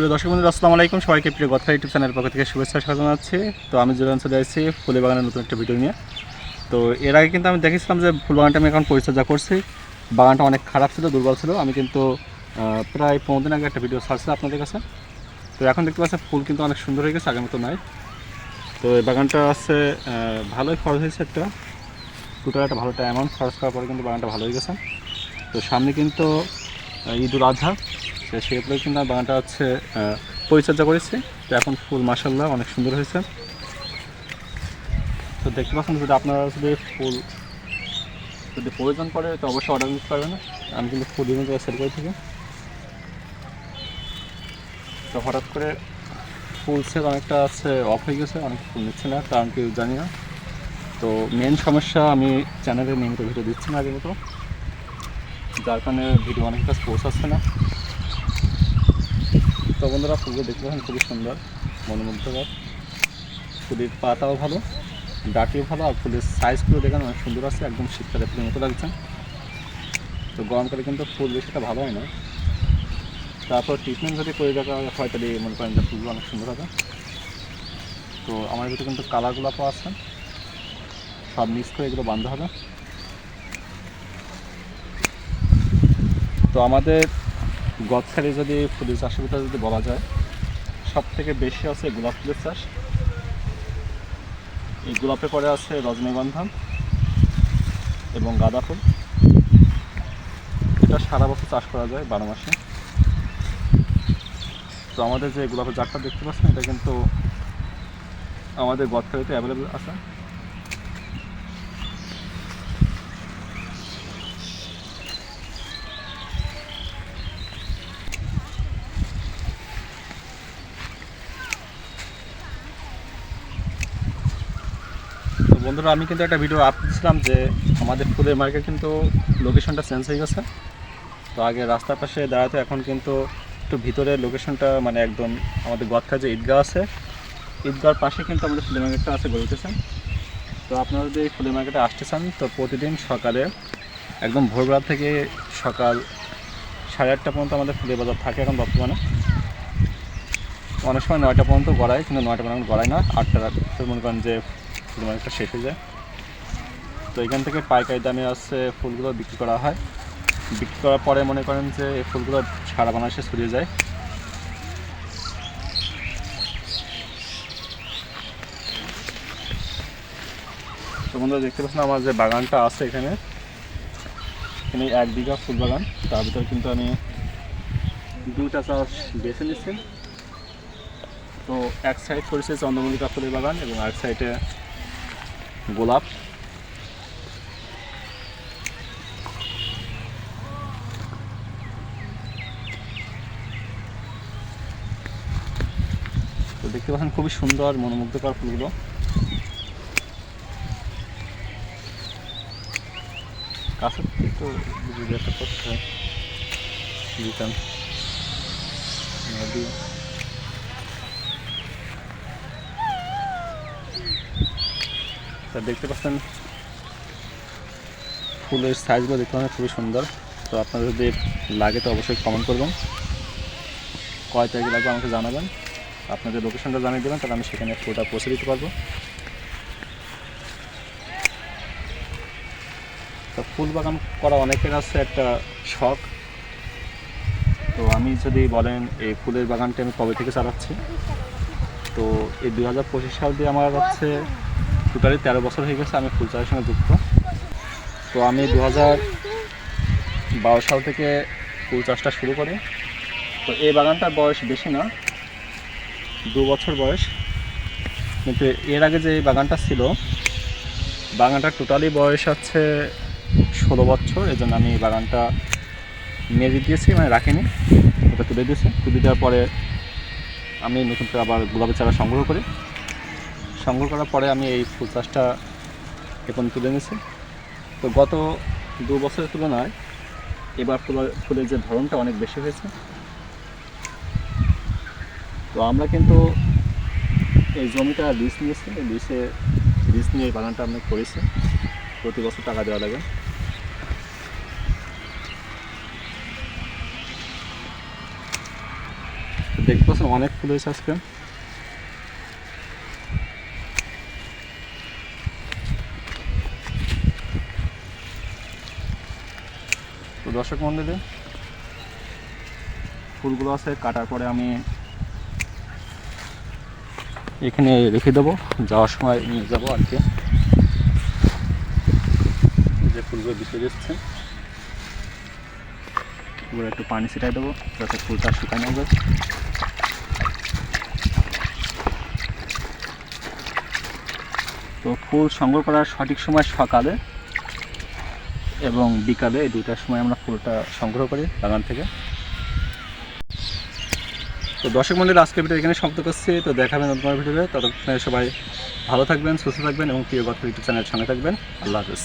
প্রিয় দর্শক বন্ধু আসসালামু আলাইকুম। সবাইকে প্রিয় কথা ইউটিউব চ্যানেল পক্ষ থেকে শুভেচ্ছা স্বাগত জানাচ্ছি। তো আমি জুরান চলে আসছি ফুলের বাগানের নতুন একটা ভিডিও নিয়ে। তো এর আগে কিন্তু আমি দেখেছিলাম যে ফুল বাগানটা আমি এখন পরিচর্যা করছি। বাগানটা অনেক খারাপ ছিল, দুর্বল ছিল। আমি কিন্তু প্রায় পনেরো দিন আগে একটা ভিডিও ছাড়ছিলাম আপনাদের কাছে। তো এখন দেখতে পাচ্ছি ফুল কিন্তু অনেক সুন্দর হয়ে গেছে, আগের মতো নাই। তো এই বাগানটা আছে ভালোই খরচ হয়েছে একটা। টোটাল একটা ভালো একটা অ্যামাউন্ট খরচ করার পরে কিন্তু বাগানটা ভালো হয়ে গেছে। তো সামনে কিন্তু ঈদুল আজহা। সেগুলো কিন্তু আমি বাগানটা হচ্ছে পরিচর্যা করেছি। তো এখন ফুল মাসাল্লাহ অনেক সুন্দর হয়েছে। তো দেখতে পাচ্ছেন যদি আপনারা যদি ফুল যদি প্রয়োজন পড়ে, তো অবশ্যই অর্ডার দিতে পারবেন। আমি কিন্তু ফুল বিভিন্ন সেল করে থাকি। তো হঠাৎ করে ফুল সেল অনেকটা আছে অফ হয়ে গেছে, অনেক ফুল নিচ্ছে না, কারণ কেউ জানি না। তো মেন সমস্যা, আমি চ্যানেলে নিয়মিত ভিডিও দিচ্ছি না আগের মতো। যার কারণে ভিডিও অনেক কাছে পৌঁছাচ্ছে না। তো বন্ধুরা ফুলগুলো দেখতে পাচ্ছেন খুবই সুন্দর, মনোমুগ্ধকর। ফুলের পাতাও ভালো, ডাটিও ভালো, আর ফুলের সাইজগুলো দেখেন অনেক সুন্দর আছে, একদম শীতকালে ফুলের মতো লাগছে। তো গরমকালে কিন্তু ফুল বেশিটা ভালো হয় না। তারপর ট্রিটমেন্ট যদি করে দেখা হয় তাহলে মনে করেন যে ফুলগুলো অনেক সুন্দর হবে। তো আমার ভিতরে কিন্তু কালার গোলাপও আছে। সব মিক্স করে এগুলো বাঁধতে হবে। তো আমাদের গদখালি যদি ফুলের চাষের ভিতরে যদি বলা যায় সব থেকে বেশি আছে গোলাপ ফুলের চাষ। এই গোলাপে পরে আছে রজনীগন্ধা এবং গাঁদা ফুল। এটা সারা বছর চাষ করা যায় বারো মাসে। তো আমাদের যে গোলাপের জাতটা দেখতে পাচ্ছেন, এটা কিন্তু আমাদের গদখালিতে অ্যাভেলেবেল আছে। বন্ধুরা, আমি কিন্তু একটা ভিডিও আপ যে আমাদের ফুলের মার্কেট কিন্তু লোকেশনটা চেঞ্জ হয়ে গেছে। তো আগে রাস্তার পাশে দাঁড়াতে এখন কিন্তু একটু ভিতরে লোকেশনটা মানে একদম আমাদের গদখা যে ঈদগাহ আছে, ঈদগাহর পাশে কিন্তু আমাদের ফুলের মার্কেটটা আছে গড়ে উঠেছে। তো আপনারা যদি ফুলের মার্কেটে আসতে চান, তো প্রতিদিন সকালে একদম ভোরবেলা থেকে সকাল সাড়ে আটটা পর্যন্ত আমাদের ফুলের বাজার থাকে এখন বর্তমানে। অনেক সময় নয়টা পর্যন্ত গড়ায়, কিন্তু নয়টা পর্যন্ত গড়ায় না, আটটা মনে করেন যে ফুল মার্কেটটা শেষ হয়ে যায়। তো এখান থেকে পাইকারি দামে আছে ফুলগুলো বিক্রি করা হয়। বিক্রি করার পরে মনে করেন যে এই ফুলগুলো সারা বাংলাদেশে ছড়িয়ে যায়। তো বন্ধুরা দেখতে পাচ্ছেন আমার যে বাগানটা আছে এখানে। এখানে এক বিঘা ফুল বাগান। তার ভিতরে কিন্তু আমি দুটা চাষ বেছে নিচ্ছি। তো এক সাইড করেছে চন্দ্রমল্লিকা ফুলের বাগান এবং এক সাইডে গোলাপ। তো দেখতে পাচ্ছেন খুবই সুন্দর মনোমুগ্ধকর ফুলগুলো। থেকে তো করতে হয় তা দেখতে পাচ্ছেন? ফুলের সাইজগুলো দেখতে পাচ্ছেন, খুবই সুন্দর। তো আপনাদের যদি লাগে তো অবশ্যই কমেন্ট করবেন। কয় তারিখে লাগবে আমাকে জানাবেন। আপনাদের লোকেশনটা জানিয়ে দেবেন, তাহলে আমি সেখানে ফুলটা পৌঁছে দিতে পারব। তো ফুল বাগান করা অনেকের কাছে একটা শখ। তো আমি যদি বলেন, এই ফুলের বাগানটা আমি কবে থেকে চালাচ্ছি? তো এই দু হাজার পঁচিশ সাল দিয়ে আমার হচ্ছে টোটালি তেরো বছর হয়ে গেছে, আমি ফুল চাষের সঙ্গে যুক্ত। তো আমি দু হাজার বারো সাল থেকে ফুল চাষটা শুরু করি। তো এই বাগানটার বয়স বেশি না, দু বছর বয়স। কিন্তু এর আগে যে বাগানটা ছিল, বাগানটার টোটালি বয়স হচ্ছে ষোলো বছর এই জন্য আমি বাগানটা মেরে দিয়েছি মানে রাখিনি। ওটা তুলে দিয়েছি। তুলে দেওয়ার পরে আমি নতুন করে আবার গোলাপের চারা সংগ্রহ করি। সংগ্রহ করার পরে আমি এই ফুল চাষটা এখন তুলে নিয়েছি। তো গত দু বছরের তুলনায় এবার ফুলের ফুলের যে ধরনটা অনেক বেশি হয়েছে। তো আমরা কিন্তু এই জমিটা লিজ নিয়েছি। লিজে, লিজ নিয়ে এই বাগানটা আমরা করেছি। প্রতি বছর টাকা দেওয়া লাগে। দেখতে পাচ্ছেন অনেক ফুল হয়েছে আজকে। দর্শক মন্ডলী, ফুলগুলো আছে, কাটার পরে আমি এখানে রেখে দেবো। যাওয়ার সময় নিয়ে যাব আর কি। যে ফুলগুলো বিছিয়ে দিচ্ছে। এবার একটু পানি ছিটাই দেবো, যাতে ফুলটা শুকানো হবে তো ফুল সংগ্রহ করার সঠিক সময় সকালে এবং বিকালে এই দুইটার সময় আমরা ফুলটা সংগ্রহ করি বাগান থেকে। তো দর্শক মন্ডল আজকের ভিডিও এখানে সমাপ্ত করছি। তো দেখাবেন নতুন ভিডিওতে। ততক্ষণে সবাই ভালো থাকবেন, সুস্থ থাকবেন এবং প্রিয় গত ইউটিউব চ্যানেলের সঙ্গে থাকবেন। আল্লাহ হাফেজ।